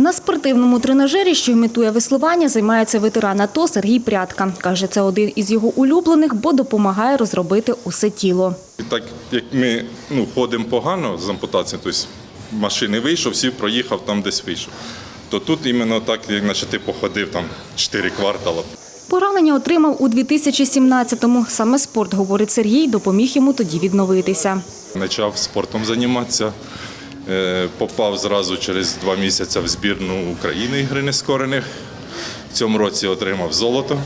На спортивному тренажері, що імітує веслування, займається ветеран АТО Сергій Прядка. Каже, це один із його улюблених, бо допомагає розробити усе тіло. Так як ми ну, ходимо погано з ампутацією, тобто машини вийшов, сів, проїхав, там десь вийшов. То тут іменно так, як наче ти походив там 4 квартала. Поранення отримав у 2017-му. Саме спорт, говорить Сергій, допоміг йому тоді відновитися. Почав спортом займатися. Е, Попав зразу через два місяці в збірну України ігри нескорених. В цьому році отримав золото.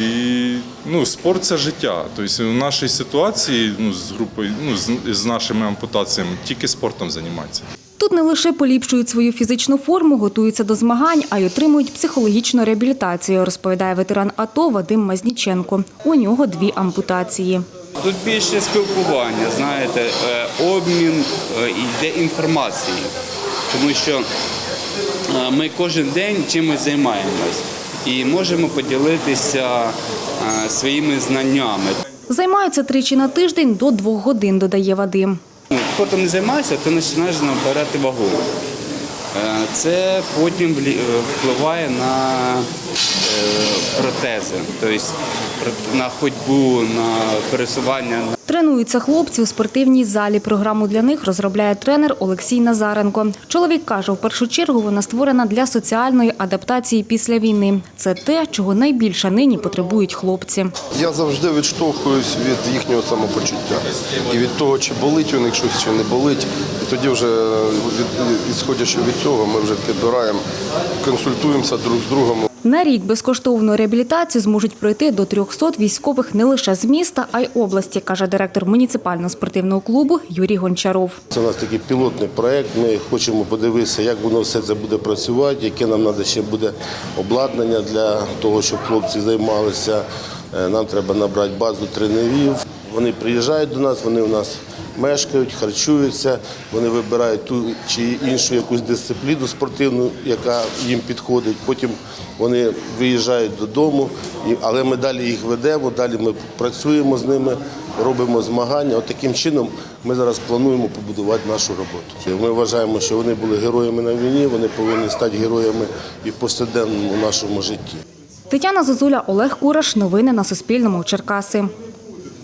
І ну, спорт це життя. Тобто в нашій ситуації ну, з групою, ну, з, з нашими ампутаціями тільки спортом займатися. Тут не лише поліпшують свою фізичну форму, готуються до змагань, а й отримують психологічну реабілітацію, розповідає ветеран АТО Вадим Мазніченко. У нього дві ампутації. Тут більше спілкування, знаєте, е, обмін е, йде інформації, тому що е, ми кожен день чимось займаємось і можемо поділитися своїми знаннями. Займаються тричі на тиждень до двох годин, додає Вадим. Спортом не займаєшся, ти починаєш набирати вагу. Е, Це потім е, впливає на е, протези, тобто на ходьбу, на пересування. Тренуються хлопці у спортивній залі. Програму для них розробляє тренер Олексій Назаренко. Чоловік каже, в першу чергу вона створена для соціальної адаптації після війни. Це те, чого найбільше нині потребують хлопці. Я завжди відштовхуюсь від їхнього самопочуття і від того, чи болить у них щось, чи не болить. І тоді вже від, відсходячи від цього, ми вже підбираємо, консультуємося друг з другом. На рік безкоштовну реабілітацію зможуть пройти до 300 військових не лише з міста, а й області, каже директор муніципального спортивного клубу Юрій Гончаров. Це у нас такий пілотний проект. Ми хочемо подивитися, як воно все це буде працювати, яке нам треба ще буде обладнання для того, щоб хлопці займалися. Е, Нам треба набрати базу тренерів. Вони приїжджають до нас, вони у нас мешкають, харчуються, вони вибирають ту чи іншу якусь дисципліну спортивну, яка їм підходить. Потім вони виїжджають додому, але ми далі їх ведемо, далі ми працюємо з ними, робимо змагання. От таким чином ми зараз плануємо побудувати нашу роботу. Ми вважаємо, що вони були героями на війні, вони повинні стати героями і в повсякденному нашому житті. Тетяна Зозуля, Олег Кураш. Новини на Суспільному. Черкаси.